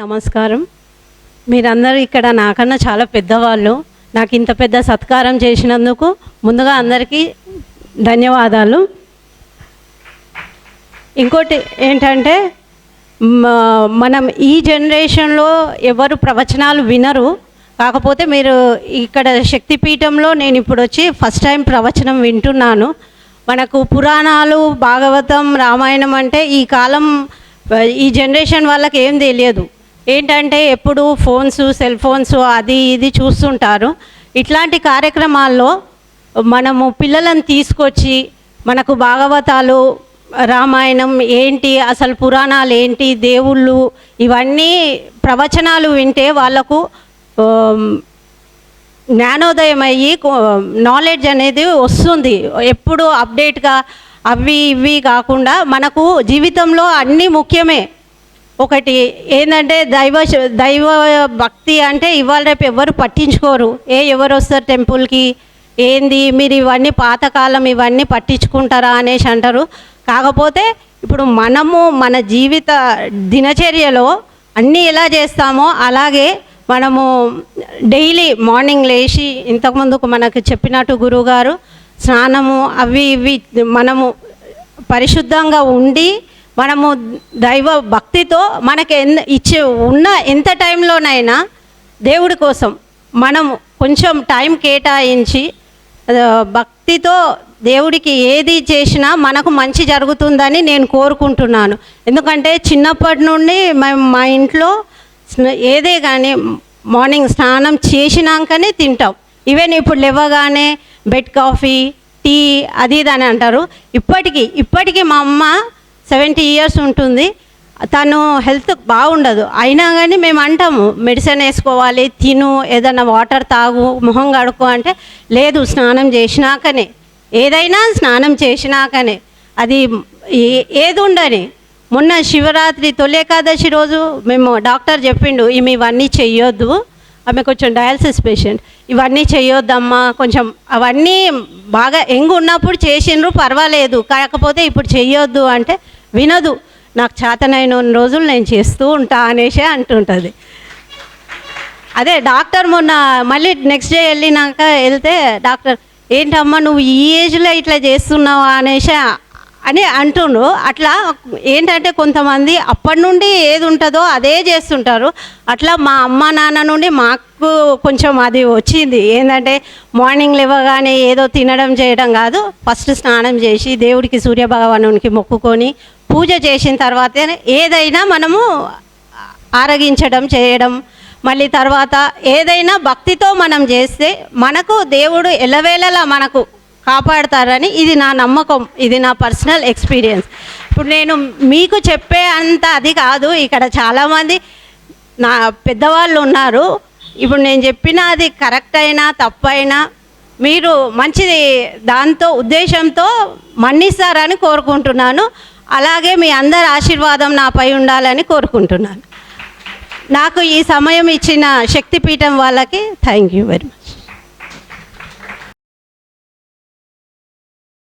నమస్కారం. మీరందరూ ఇక్కడ నాకన్నా చాలా పెద్దవాళ్ళు. నాకు ఇంత పెద్ద సత్కారం చేసినందుకు ముందుగా అందరికీ ధన్యవాదాలు. ఇంకోటి ఏంటంటే మనం ఈ జనరేషన్లో ఎవరు ప్రవచనాలు వినరు. కాకపోతే మీరు ఇక్కడ శక్తిపీఠంలో నేను ఇప్పుడు వచ్చి ఫస్ట్ టైం ప్రవచనం వింటున్నాను. మనకు పురాణాలు భాగవతం రామాయణం అంటే ఈ కాలం ఈ జనరేషన్ వాళ్ళకి ఏం తెలియదు. ఏంటంటే ఎప్పుడు ఫోన్స్ సెల్ ఫోన్స్ అది ఇది చూస్తుంటారు. ఇట్లాంటి కార్యక్రమాల్లో మనము పిల్లలను తీసుకొచ్చి మనకు భాగవతాలు రామాయణం ఏంటి అసలు పురాణాలు ఏంటి దేవుళ్ళు ఇవన్నీ ప్రవచనాలు వింటే వాళ్ళకు జ్ఞానోదయం అయ్యి నాలెడ్జ్ అనేది వస్తుంది. ఎప్పుడు అప్డేట్గా అవి ఇవి కాకుండా మనకు జీవితంలో అన్నీ ముఖ్యమే. ఒకటి ఏంటంటే దైవ దైవ భక్తి అంటే ఇవాళ రేపు ఎవరు పట్టించుకోరు. ఏ ఎవరు వస్తారు టెంపుల్కి? ఏంది? మీరు ఇవన్నీ పాతకాలం ఇవన్నీ పట్టించుకుంటారా అనేసి అంటారు. కాకపోతే ఇప్పుడు మనము మన జీవిత దినచర్యలో అన్నీ ఎలా చేస్తామో అలాగే మనము డైలీ మార్నింగ్ లేచి ఇంతకుముందుకు మనకు చెప్పినట్టు గురువుగారు స్నానము అవి ఇవి మనము పరిశుద్ధంగా ఉండి మనము దైవ భక్తితో మనకి ఎన్ ఇచ్చే ఉన్న ఎంత టైంలోనైనా దేవుడి కోసం మనం కొంచెం టైం కేటాయించి భక్తితో దేవుడికి ఏది చేసినా మనకు మంచి జరుగుతుందని నేను కోరుకుంటున్నాను. ఎందుకంటే చిన్నప్పటి నుండి మేము మా ఇంట్లో ఏదే కానీ మార్నింగ్ స్నానం చేసినాకనే తింటాం. ఈవెన్ ఇప్పుడు లేవగానే బెడ్ కాఫీ టీ అది ఇది అని అంటారు. ఇప్పటికీ ఇప్పటికీ మా అమ్మ సెవెంటీ ఇయర్స్ ఉంటుంది. తను హెల్త్ బాగుండదు. అయినా కానీ మేము అంటాము మెడిసిన్ వేసుకోవాలి తిను ఏదైనా వాటర్ తాగు మొహం కడుక్కో అంటే లేదు స్నానం చేసినాకనే. ఏదైనా స్నానం చేసినాకనే. అది ఏ- ఏది ఉండని. మొన్న శివరాత్రి తొలి ఏకాదశి రోజు మేము డాక్టర్ చెప్పిండు ఈమె ఇవన్నీ చెయ్యొద్దు. ఆమె కొంచెం డయాలసిస్ పేషెంట్. ఇవన్నీ చెయ్యొద్దమ్మా. కొంచెం అవన్నీ బాగా ఎంగు ఉన్నప్పుడు చేసిండ్రు పర్వాలేదు. కాకపోతే ఇప్పుడు చెయ్యొద్దు అంటే వినదు. నాకు చేతనైన రోజులు నేను చేస్తూ ఉంటా అనేసి అంటుంటుంది. అదే డాక్టర్ మొన్న మళ్ళీ నెక్స్ట్ డే వెళ్ళినాక వెళ్తే డాక్టర్ ఏంటమ్మా నువ్వు ఈ ఏజ్లో ఇట్లా చేస్తున్నావా? అనేసి అని అంటుండ్రు. అట్లా ఏంటంటే కొంతమంది అప్పటి నుండి ఏది ఉంటుందో అదే చేస్తుంటారు. అట్లా మా అమ్మ నాన్న నుండి మాకు కొంచెం అది వచ్చింది. ఏంటంటే మార్నింగ్ లేవగానే ఏదో తినడం చేయడం కాదు. ఫస్ట్ స్నానం చేసి దేవుడికి సూర్యభగవానునికి మొక్కుకొని పూజ చేసిన తర్వాతే ఏదైనా మనము ఆరగించడం చేయడం మళ్ళీ తర్వాత ఏదైనా భక్తితో మనం చేస్తే మనకు దేవుడు ఎలవేళలా మనకు కాపాడతారని ఇది నా నమ్మకం ఇది నా పర్సనల్ ఎక్స్పీరియన్స్. ఇప్పుడు నేను మీకు చెప్పే అంత అది కాదు ఇక్కడ చాలామంది నా పెద్దవాళ్ళు ఉన్నారు. ఇప్పుడు నేను చెప్పిన అది కరెక్ట్ అయినా తప్పైనా మీరు మంచిది దాంతో ఉద్దేశంతో మన్నిస్తారని కోరుకుంటున్నాను. అలాగే మీ అందరి ఆశీర్వాదం నాపై ఉండాలని కోరుకుంటున్నాను. నాకు ఈ సమయం ఇచ్చిన శక్తిపీఠం వాళ్ళకి థ్యాంక్ యూ వెరీ మచ్